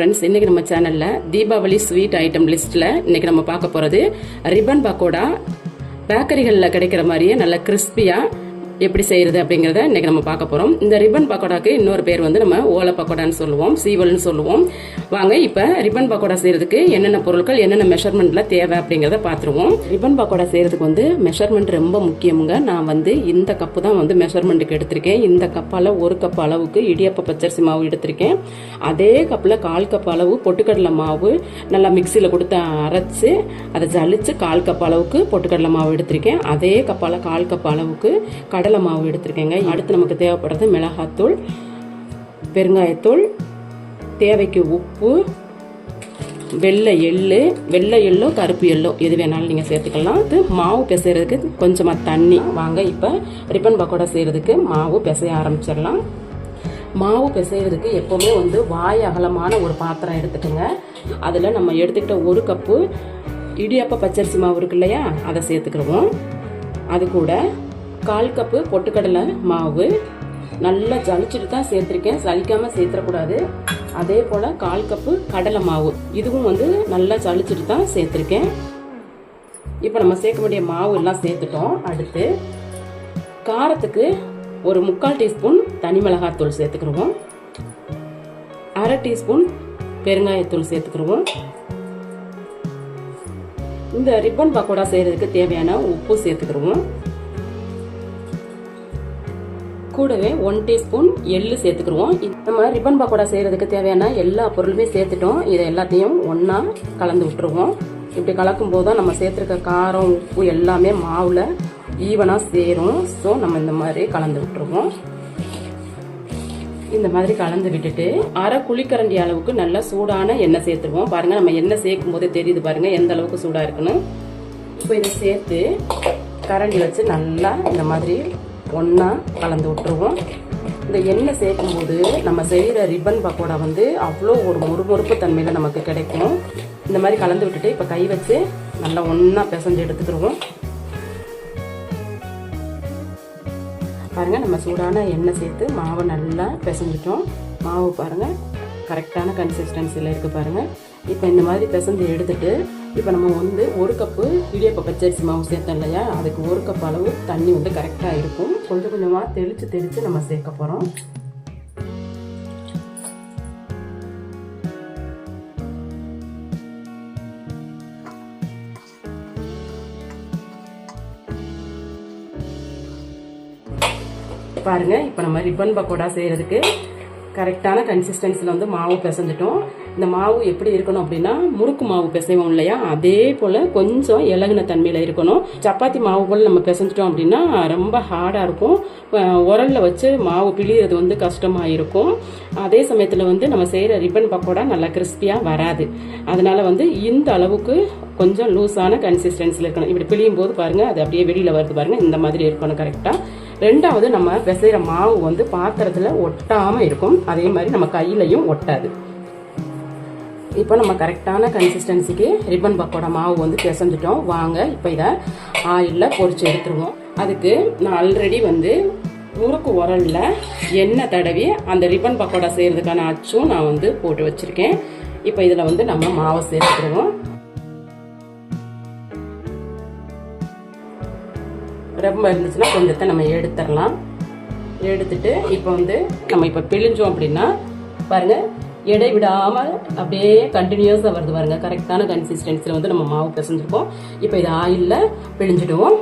Friends இன்றைக்கி நம்ம சேனல்ல தீபாவளி ஸ்வீட் ஐட்டம் லிஸ்ட்டில் இன்னைக்கு நம்ம பார்க்க போறது ரிப்பன் பக்கோடா பேக்கரிகளில் கிடைக்கிற மாதிரியே நல்ல கிறிஸ்பியா எப்படி செய்யறது அப்படிங்கறத இன்னைக்கு நம்ம பார்க்க போறோம். இந்த ரிப்பன் பக்கோடாக்கு இன்னொரு பேர் வந்து நம்ம ஓலை பக்கோடான்னு சொல்லுவோம் சீவல்னு சொல்லுவோம். வாங்க இப்ப ரிப்பன் பக்கோடா செய்யறதுக்கு என்னென்ன பொருட்கள் என்னென்ன மெஷர்மெண்ட்ல தேவை அப்படிங்கறத பார்த்துருவோம். ரிப்பன் பக்கோடா செய்யறதுக்கு வந்து மெஷர்மெண்ட் ரொம்ப முக்கியமுங்க. நான் வந்து இந்த கப்பு தான் வந்து மெஷர்மெண்ட்டுக்கு எடுத்திருக்கேன். இந்த கப்பால ஒரு கப் அளவுக்கு இடியப்ப பச்சரிசி மாவு எடுத்திருக்கேன். அதே கப்பில் கால் கப் அளவு பொட்டுக்கடலை மாவு நல்லா மிக்சியில் கொடுத்து அரைச்சு அதை ஜலிச்சு கால் கப் அளவுக்கு பொட்டுக்கடலை மாவு எடுத்திருக்கேன். அதே கப்பால் கால் கப் அளவுக்கு கடலை மாவு எடுத்திருக்கேங்க. அடுத்து நமக்கு தேவைப்படுறது மிளகாத்தூள் பெருங்காயத்தூள் தேவைக்கு உப்பு வெள்ளை எள்ளு வெள்ளை எள்ளோ கருப்பு எள்ளோ எது வேணாலும் நீங்கள் சேர்த்துக்கலாம். இது மாவு பிசைகிறதுக்கு கொஞ்சமாக தண்ணி. வாங்க இப்போ ரிப்பன் பக்கோடா செய்கிறதுக்கு மாவு பிசைய ஆரம்பிச்சிடலாம். மாவு பிசைகிறதுக்கு எப்போவுமே வந்து வாய் அகலமான ஒரு பாத்திரம் எடுத்துக்கோங்க. அதில் நம்ம எடுத்துக்கிட்ட ஒரு கப்பு இடியாப்ப பச்சரிசி மாவு இருக்கு இல்லையா? அதை சேர்த்துக்கிடுவோம். அது கூட கால் கப்பு பொட்டுக்கடலை மாவு. நல்லா ஜலிச்சுட்டு தான் சேர்த்துருக்கேன். சலிக்காமல் சேர்த்துடக்கூடாது அதே போல் கால் கப்பு கடலை மாவு. இதுவும் வந்து நல்லா ஜலிச்சுட்டு தான் சேர்த்துருக்கேன். இப்போ நம்ம சேர்க்க வேண்டிய மாவு எல்லாம் சேர்த்துட்டோம். அடுத்து காரத்துக்கு ஒரு முக்கால் டீஸ்பூன் தனி மிளகாத்தூள் சேர்த்துக்கிடுவோம் அரை டீஸ்பூன் பெருங்காயத்தூள் சேர்த்துக்கிடுவோம் இந்த ரிப்பன் பக்கோடா செய்கிறதுக்கு தேவையான உப்பு சேர்த்துக்கிடுவோம் கூடவே ஒன் டீஸ்பூன் எள்ளு சேர்த்துக்கிடுவோம். நம்ம ரிப்பன் பக்கோடா செய்யறதுக்கு தேவையான எல்லா பொருளுமே சேர்த்துட்டோம். இதை எல்லாத்தையும் ஒன்றா கலந்து விட்டுருவோம். இப்படி கலக்கும் போது தான் நம்ம சேர்த்துருக்க காரம் உப்பு எல்லாமே மாவில் ஈவனாக சேரும். ஸோ நம்ம இந்த மாதிரி கலந்து விட்டுருவோம். இந்த மாதிரி கலந்து விட்டுட்டு அரை குழிக்கரண்டி அளவுக்கு நல்லா சூடான எண்ணெய் சேர்த்துருவோம். பாருங்க நம்ம எண்ணெய் சேர்க்கும் போதே தெரியுது பாருங்க எந்த அளவுக்கு சூடாக இருக்குன்னு. இப்போ இதை சேர்த்து கரண்டி வச்சு நல்லா இந்த மாதிரி ஒன்றா கலந்து விட்டுருவோம். இந்த எண்ணெய் சேர்க்கும்போது நம்ம செய்கிற ரிப்பன் பக்கோடா வந்து அவ்வளோ ஒரு முறுமுறுப்பு தன்மையில் நமக்கு கிடைக்கும். இந்த மாதிரி கலந்து விட்டுட்டு இப்போ கை வச்சு நல்லா ஒன்றா பிசைஞ்சு எடுத்துக்கிடுவோம் பாருங்கள் நம்ம சூடான எண்ணெய் சேர்த்து மாவை நல்லா பிசைஞ்சிட்டோம். மாவு பாருங்கள் கரெக்டான கன்சிஸ்டன்சியில் இருக்குது பாருங்கள் இப்போ இந்த மாதிரி பிசைஞ்சு எடுத்துகிட்டு இப்போ நம்ம வந்து ஒரு கப்பு இடியப்ப பச்சரிசி மாவு சேர்த்தோம் இல்லையா? அதுக்கு ஒரு கப் அளவு தண்ணி வந்து கரெக்டாக இருக்கும். கொஞ்சம் கொஞ்சமாக தெளித்து தெளித்து நம்ம சேர்க்க போகிறோம் பாருங்க இப்போ நம்ம ரிப்பன் பக்கோடா செய்யறதுக்கு கரெக்டான கன்சிஸ்டன்சியில் வந்து மாவு பிசைஞ்சிட்டோம். இந்த மாவு எப்படி இருக்கணும் அப்படின்னா முறுக்கு மாவு பிசைவோம் இல்லையா? அதே போல் கொஞ்சம் இலகுன தன்மையில் இருக்கணும். சப்பாத்தி மாவு போல் நம்ம பிசைஞ்சிட்டோம் அப்படின்னா ரொம்ப ஹார்டாக இருக்கும். உரலில் வச்சு மாவு பிழியறது வந்து கஷ்டமாக இருக்கும். அதே சமயத்தில் வந்து நம்ம செய்கிற ரிப்பன் பக்கோடா நல்லா கிறிஸ்பியாக வராது. அதனால் வந்து இந்த அளவுக்கு கொஞ்சம் லூஸான கன்சிஸ்டன்சியில் இருக்கணும். இப்படி பிழியும் போது பாருங்கள் அது அப்படியே வெளியில் வருது பாருங்கள் இந்த மாதிரி இருக்கணும் கரெக்டாக ரெண்டாவது நம்ம பிசைகிற மாவு வந்து பாத்திரத்தில் ஒட்டாமல் இருக்கும். அதே மாதிரி நம்ம கையிலையும் ஒட்டாது. இப்போ நம்ம கரெக்டான கன்சிஸ்டன்சிக்கு ரிப்பன் பக்கோடா மாவு வந்து பிசைஞ்சிட்டோம். வாங்க இப்போ இதை ஆயிலில் பொறிச்சு எடுத்துருவோம். அதுக்கு நான் ஆல்ரெடி வந்து முறுக்கு உரலில் எண்ணெய் தடவி அந்த ரிப்பன் பக்கோடா செய்கிறதுக்கான அச்சும் நான் வந்து போட்டு வச்சுருக்கேன். இப்போ இதில் வந்து நம்ம மாவை சேர்த்துக்கிடுவோம் ரொம்ப இருந்துச்சுன்னா கொஞ்சத்தை நம்ம எடுத்துடலாம். எடுத்துட்டு இப்போ வந்து நம்ம இப்போ பிழிஞ்சோம் அப்படின்னா பாருங்கள் எடை விடாமல் அப்படியே கண்டினியூஸாக வருது பாருங்க. கரெக்டான கன்சிஸ்டன்சியில் வந்து நம்ம மாவு பிசைஞ்சிருக்கோம். இப்போ இது ஆயிலில் பிழிஞ்சிடுவோம்.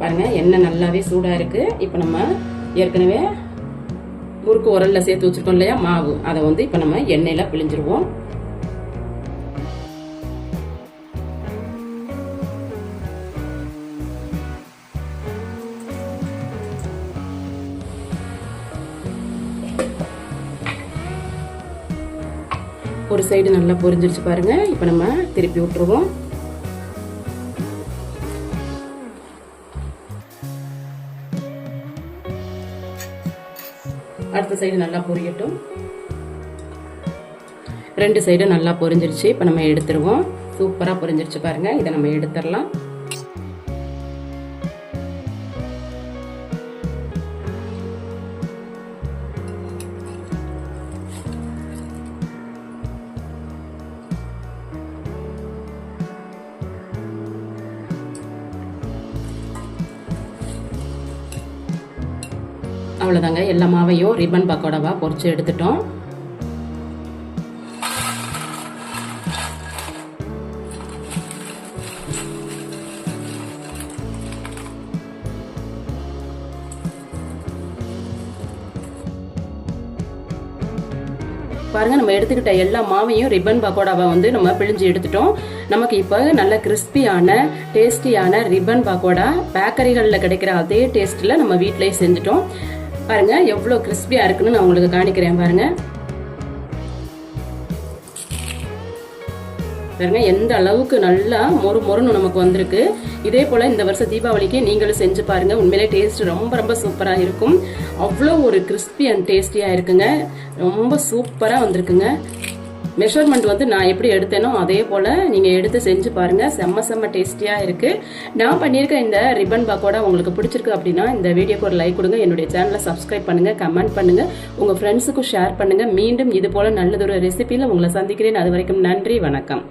பாருங்க எண்ணெய் நல்லாவே சூடாக இருக்குது இப்போ நம்ம ஏற்கனவே முறுக்கு உரல்ல சேர்த்து வச்சிருக்கோம் இல்லையா? மாவு. அதை வந்து இப்போ நம்ம எண்ணெயில் பிழிஞ்சிருவோம். ஒரு சைடு நல்லா பொரிஞ்சிருச்சு பாருங்க. இப்போ நம்ம திருப்பி விட்டுருவோம். அடுத்த சைடு நல்லா பொரியட்டும். ரெண்டு சைடும் நல்லா பொரிஞ்சிருச்சு. இப்போ நம்ம எடுத்துருவோம். சூப்பராக பொரிஞ்சிருச்சு பாருங்கள் இதை நம்ம எடுத்துடலாம் அவ்வளோதாங்க எல்லா மாவையும் ரிப்பன் பக்கோடாவாக பொறிச்சு எடுத்துட்டோம். பாருங்க நம்ம எடுத்துக்கிட்ட எல்லா மாவையும் ரிப்பன் பக்கோடாவை வந்து நம்ம பிழிஞ்சு எடுத்துட்டோம். நமக்கு இப்போ நல்ல கிறிஸ்பியான டேஸ்டியான ரிப்பன் பக்கோடா பேக்கரிகளில் கிடைக்கிற அதே டேஸ்ட்டில் நம்ம வீட்டிலேயே செஞ்சுட்டோம். பாருங்க எவ்வளோ கிறிஸ்பியாக இருக்குன்னு நான் உங்களுக்கு காணிக்கிறேன் பாருங்க. பாருங்க எந்த அளவுக்கு நல்லா மொறு மொறுன்னு நமக்கு வந்திருக்கு. இதே போல் இந்த வருஷம் தீபாவளிக்கு நீங்களும் செஞ்சு பாருங்க. உண்மையிலே டேஸ்ட் ரொம்ப ரொம்ப சூப்பராக இருக்கும். அவ்வளோ ஒரு கிறிஸ்பி அண்ட் டேஸ்டியாக இருக்குங்க. ரொம்ப சூப்பராக வந்திருக்குங்க. மெஷர்மெண்ட் வந்து நான் எப்படி எடுத்தேனோ அதே போல் நீங்கள் எடுத்து செஞ்சு பாருங்கள் செம்ம செம்ம டேஸ்டியாக இருக்குது நான் பண்ணியிருக்க இந்த ரிப்பன் பாக்கோட உங்களுக்கு பிடிச்சிருக்கு அப்படின்னா இந்த வீடியோக்கு ஒரு லைக் கொடுங்க. என்னுடைய சேனலை சப்ஸ்கிரைப் பண்ணுங்கள் கமெண்ட் பண்ணுங்கள் உங்கள் ஃப்ரெண்ட்ஸுக்கும் ஷேர் பண்ணுங்கள் மீண்டும் இது போல் நல்லதொரு ரெசிபியில் உங்களை சந்திக்கிறேன். அது வரைக்கும் நன்றி வணக்கம்.